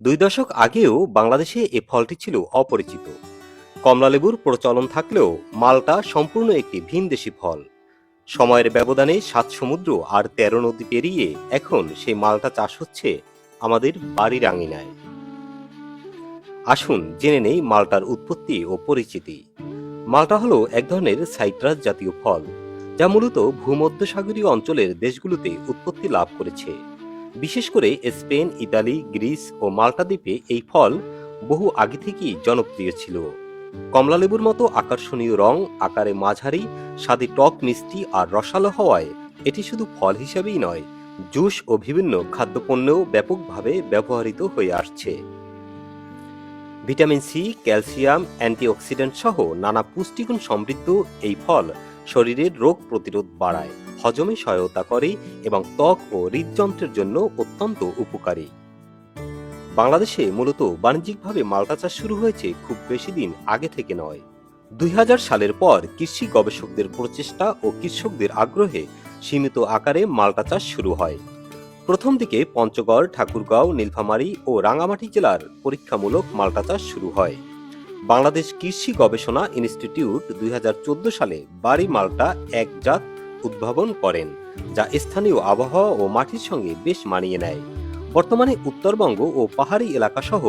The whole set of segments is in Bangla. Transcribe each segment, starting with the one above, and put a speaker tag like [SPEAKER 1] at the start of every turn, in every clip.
[SPEAKER 1] দুই দশক আগেও বাংলাদেশে এ ফলটি ছিল অপরিচিত। কমলালেবুর প্রচলন থাকলেও মালটা সম্পূর্ণ একটি ভিনদেশি ফল। সময়ের ব্যবধানে সাত সমুদ্র আর তেরো নদী পেরিয়ে এখন সেই মালটা চাষ হচ্ছে আমাদের বাড়ির আঙিনায় আসুন জেনে নেই মালটার উৎপত্তি ও পরিচিতি। মালটা হলো এক ধরনের সাইট্রাস জাতীয় ফল, যা মূলত ভূমধ্যসাগরীয় অঞ্চলের দেশগুলোতে উৎপত্তি লাভ করেছে। বিশেষ করে স্পেন, ইতালি, গ্রিস ও মাল্টা দ্বীপে এই ফল বহু আগে থেকেই জনপ্রিয় ছিল। কমলালেবুর মতো আকর্ষণীয় রং, আকারে মাঝারি, স্বাদে টক, মিষ্টি আর রসালো হওয়ায় এটি শুধু ফল হিসেবেই নয়, জুস ও বিভিন্ন খাদ্যপণ্যেও ব্যাপকভাবে ব্যবহৃত হয়ে আসছে। ভিটামিন সি, ক্যালসিয়াম, অ্যান্টিঅক্সিডেন্ট সহ নানা পুষ্টিগুণ সমৃদ্ধ এই ফল শরীরের রোগ প্রতিরোধ বাড়ায়। হজমে সহায়তা করে এবং ত্বক ও হৃদযন্ত্রের জন্য অত্যন্ত উপকারী। বাংলাদেশে মূলত বাণিজ্যিকভাবে মালটা চাষ শুরু হয়েছে খুব বেশি দিন আগে থেকে নয়। দুই সালের পর কৃষি গবেষকদের প্রচেষ্টা ও কৃষকদের আগ্রহে সীমিত আকারে মালটা চাষ শুরু হয়। প্রথম দিকে পঞ্চগড়, ঠাকুরগাঁও, নীলফামারী ও রাঙামাটি জেলার পরীক্ষামূলক মালটা চাষ শুরু হয়। বাংলাদেশ কৃষি গবেষণা ইনস্টিটিউট দুই হাজার চোদ্দ সালে বাড়ি মালটা এক জাত উদ্ভাবন করেন, যা স্থানীয় আবহাওয়া ও মাটির সঙ্গে বেশ মানিয়ে নেয়। বর্তমানে উত্তরবঙ্গ ও পাহাড়ি এলাকা সহ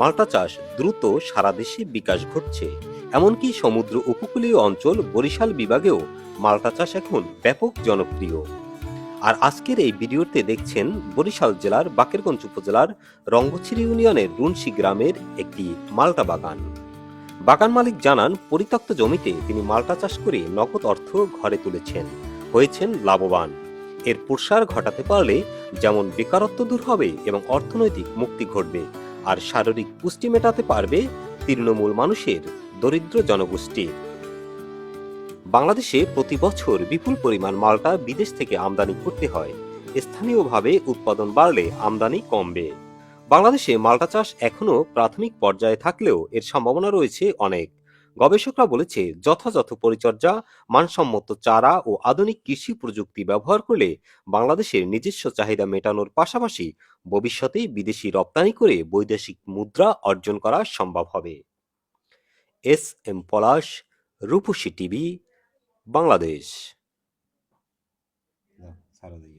[SPEAKER 1] মাল্টা চাষ দ্রুত সারা দেশে বিকাশ ঘটছে। এমনকি সমুদ্র উপকূলীয় অঞ্চল বরিশাল বিভাগেও মাল্টা চাষ এখন ব্যাপক জনপ্রিয়। আর আজকের এই ভিডিওতে দেখছেন বরিশাল জেলার বাকেরগঞ্জ উপজেলার রঙ্গছিরি ইউনিয়নের রুনসি গ্রামের একটি মাল্টা বাগান। বাগান মালিক জানান, পরিত্যক্ত জমিতে তিনি মাল্টা চাষ করে নগদ অর্থ ঘরে তুলেছেন। হয়েছেন লাভবান। এর প্রসার ঘটাতে পারলে যেমন বেকারত্ব দূর হবে এবং অর্থনৈতিক মুক্তি ঘটবে, আর শারীরিক পুষ্টি মেটাতে পারবে তৃণমূল মানুষের দরিদ্র জনগোষ্ঠী। বাংলাদেশে প্রতি বছর বিপুল পরিমাণ মালটা বিদেশ থেকে আমদানি করতে হয়। স্থানীয়ভাবে উৎপাদন বাড়লে আমদানি কমবে। বাংলাদেশে মালটা চাষ এখনও প্রাথমিক পর্যায়ে থাকলেও এর সম্ভাবনা রয়েছে অনেক। গবেষকরা বলেছে, যথাযথ পরিচর্যা, মানসম্মত চারা ও আধুনিক কৃষি প্রযুক্তি ব্যবহার করলে বাংলাদেশের নিজস্ব চাহিদা মেটানোর পাশাপাশি ভবিষ্যতে বিদেশি রপ্তানি করে বৈদেশিক মুদ্রা অর্জন করা সম্ভব হবে। S M Palash, Rupashi TV, Bangladesh.
[SPEAKER 2] দিই